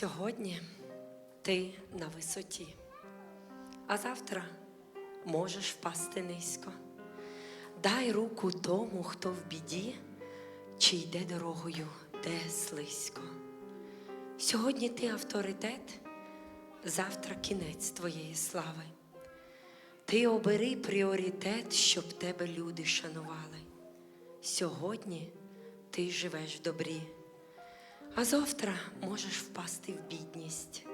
Сьогодні ти на висоті, а завтра можеш впасти низько. Дай руку тому, хто в біді, чи йде дорогою, де слизько. Сьогодні ти авторитет, завтра кінець твоєї слави. Ти обери пріоритет, щоб тебе люди шанували. Сьогодні ти живеш в добрі, а завтра можеш впасти в бідність.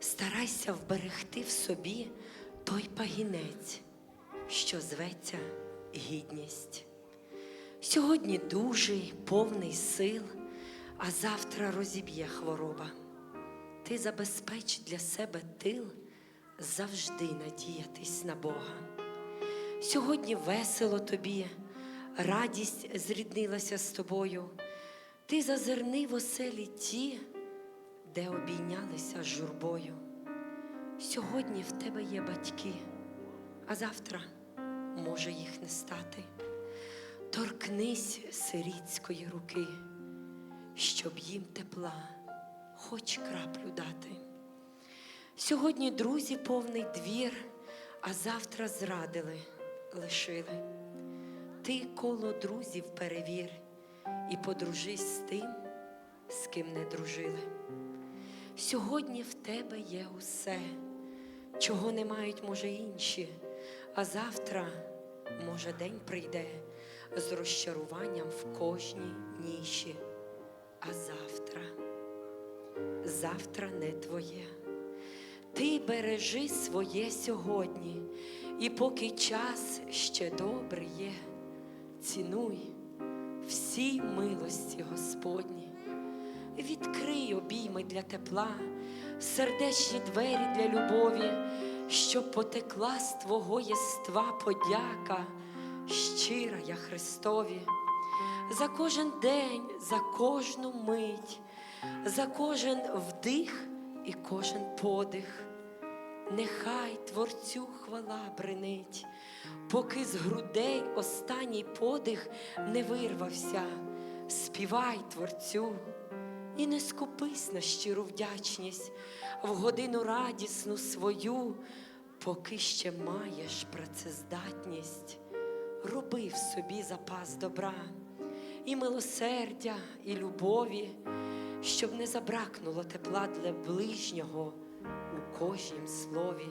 Старайся вберегти в собі той пагінець, що зветься гідність. Сьогодні дужий, повний сил, а завтра розіб'є хвороба. Ти забезпеч для себе тил завжди надіятись на Бога. Сьогодні весело тобі, радість зріднилася з тобою. Ти зазирни в оселі ті, де обійнялися журбою. Сьогодні в тебе є батьки, а завтра може їх не стати. Торкнись сирітської руки, щоб їм тепла, хоч краплю дати. Сьогодні друзі повний двір, а завтра зрадили, лишили. Ти коло друзів перевір і подружись з тим, з ким не дружили. Сьогодні в тебе є усе, чого не мають, може, інші, а завтра, може, день прийде з розчаруванням в кожній ніші. А завтра, завтра не твоє. Ти бережи своє сьогодні, і поки час ще добрий є, цінуй всі милості Господні. Відкрий обійми для тепла, сердечні двері для любові, щоб потекла з твого єства подяка, щира я Христові, за кожен день, за кожну мить, за кожен вдих і кожен подих. Нехай Творцю хвала бренить, поки з грудей останній подих не вирвався, співай Творцю і не скупись на щиру вдячність в годину радісну свою, поки ще маєш працездатність, роби в собі запас добра, і милосердя, і любові, щоб не забракнуло тепла для ближнього у кожнім слові.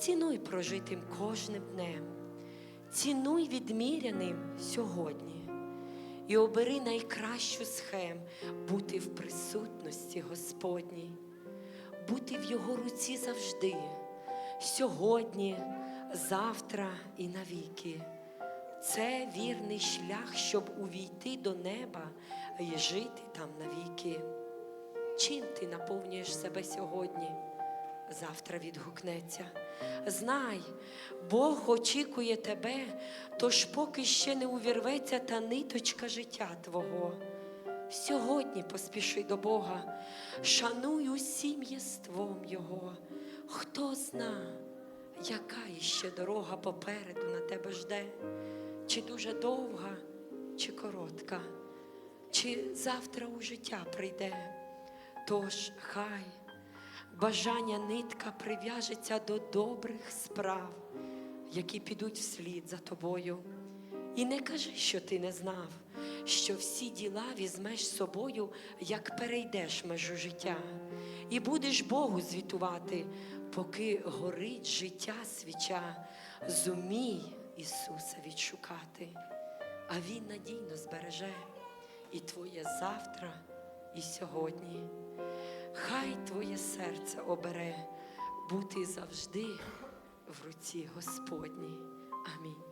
Цінуй прожитим кожним днем, цінуй відміряним сьогодні і обери найкращу схем бути в присутності Господній, бути в Його руці завжди, сьогодні, завтра і навіки. Це вірний шлях, щоб увійти до неба і жити там навіки. Чим ти наповнюєш себе сьогодні? Завтра відгукнеться. Знай, Бог очікує тебе, тож поки ще не увірветься та ниточка життя Твого. Сьогодні поспіши до Бога, шануй усім єством Його. Хто зна, яка іще дорога попереду на тебе жде, чи дуже довга, чи коротка, чи завтра у життя прийде. Тож хай бажання нитка прив'яжеться до добрих справ, які підуть вслід за тобою. І не кажи, що ти не знав, що всі діла візьмеш з собою, як перейдеш межу життя, і будеш Богу звітувати, поки горить життя свіча, зумій Ісуса відшукати, а Він надійно збереже і твоє завтра, і сьогодні. Хай твоє серце обере бути завжди в руці Господній. Амінь.